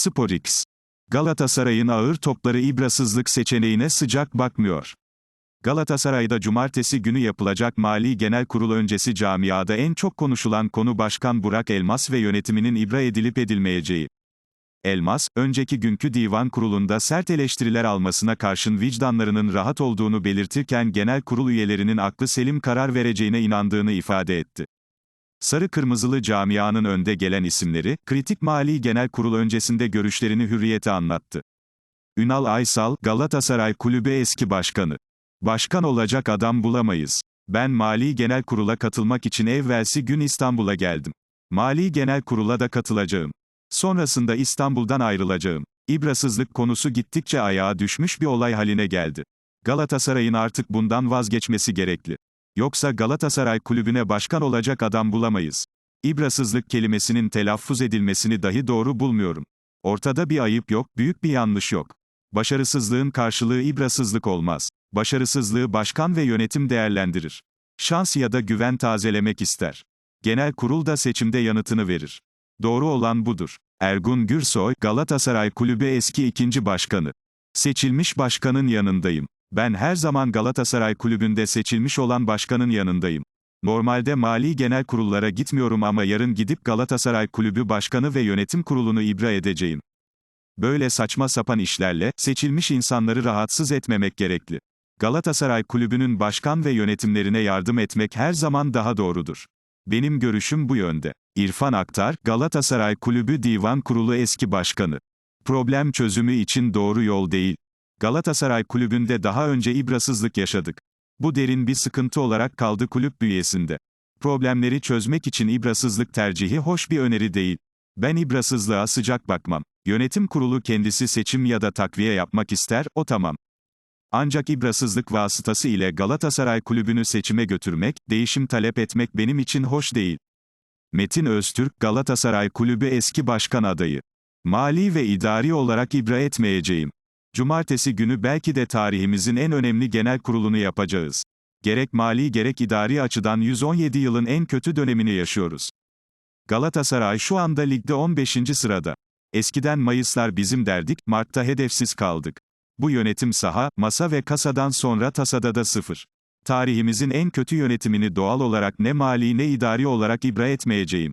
Sporix. Galatasaray'ın ağır topları ibrasızlık seçeneğine sıcak bakmıyor. Galatasaray'da cumartesi günü yapılacak Mali Genel Kurul öncesi camiada en çok konuşulan konu Başkan Burak Elmas ve yönetiminin ibra edilip edilmeyeceği. Elmas, önceki günkü divan kurulunda sert eleştiriler almasına karşın vicdanlarının rahat olduğunu belirtirken genel kurul üyelerinin aklı selim karar vereceğine inandığını ifade etti. Sarı Kırmızılı camianın önde gelen isimleri, kritik mali genel kurul öncesinde görüşlerini hürriyete anlattı. Ünal Aysal, Galatasaray Kulübü eski başkanı. Başkan olacak adam bulamayız. Ben Mali Genel Kurul'a katılmak için evvelsi gün İstanbul'a geldim. Mali Genel Kurul'a da katılacağım. Sonrasında İstanbul'dan ayrılacağım. İbrasızlık konusu gittikçe ayağa düşmüş bir olay haline geldi. Galatasaray'ın artık bundan vazgeçmesi gerekli. Yoksa Galatasaray kulübüne başkan olacak adam bulamayız. İbrasızlık kelimesinin telaffuz edilmesini dahi doğru bulmuyorum. Ortada bir ayıp yok, büyük bir yanlış yok. Başarısızlığın karşılığı ibrasızlık olmaz. Başarısızlığı başkan ve yönetim değerlendirir. Şans ya da güven tazelemek ister. Genel kurul da seçimde yanıtını verir. Doğru olan budur. Ergun Gürsoy, Galatasaray Kulübü eski ikinci başkanı. Seçilmiş başkanın yanındayım. Ben her zaman Galatasaray Kulübü'nde seçilmiş olan başkanın yanındayım. Normalde mali genel kurullara gitmiyorum ama yarın gidip Galatasaray Kulübü Başkanı ve Yönetim Kurulu'nu ibra edeceğim. Böyle saçma sapan işlerle, seçilmiş insanları rahatsız etmemek gerekli. Galatasaray Kulübü'nün başkan ve yönetimlerine yardım etmek her zaman daha doğrudur. Benim görüşüm bu yönde. İrfan Aktar, Galatasaray Kulübü Divan Kurulu eski başkanı. Problem çözümü için doğru yol değil. Galatasaray Kulübü'nde daha önce ibrasızlık yaşadık. Bu derin bir sıkıntı olarak kaldı kulüp bünyesinde. Problemleri çözmek için ibrasızlık tercihi hoş bir öneri değil. Ben ibrasızlığa sıcak bakmam. Yönetim kurulu kendisi seçim ya da takviye yapmak ister, o tamam. Ancak ibrasızlık vasıtası ile Galatasaray kulübünü seçime götürmek, değişim talep etmek benim için hoş değil. Metin Öztürk, Galatasaray Kulübü eski başkan adayı. Mali ve idari olarak ibra etmeyeceğim. Cumartesi günü belki de tarihimizin en önemli genel kurulunu yapacağız. Gerek mali gerek idari açıdan 117 yılın en kötü dönemini yaşıyoruz. Galatasaray şu anda ligde 15. sırada. Eskiden Mayıslar bizim derdik, Mart'ta hedefsiz kaldık. Bu yönetim saha, masa ve kasadan sonra tasada da sıfır. Tarihimizin en kötü yönetimini doğal olarak ne mali ne idari olarak ibra etmeyeceğim.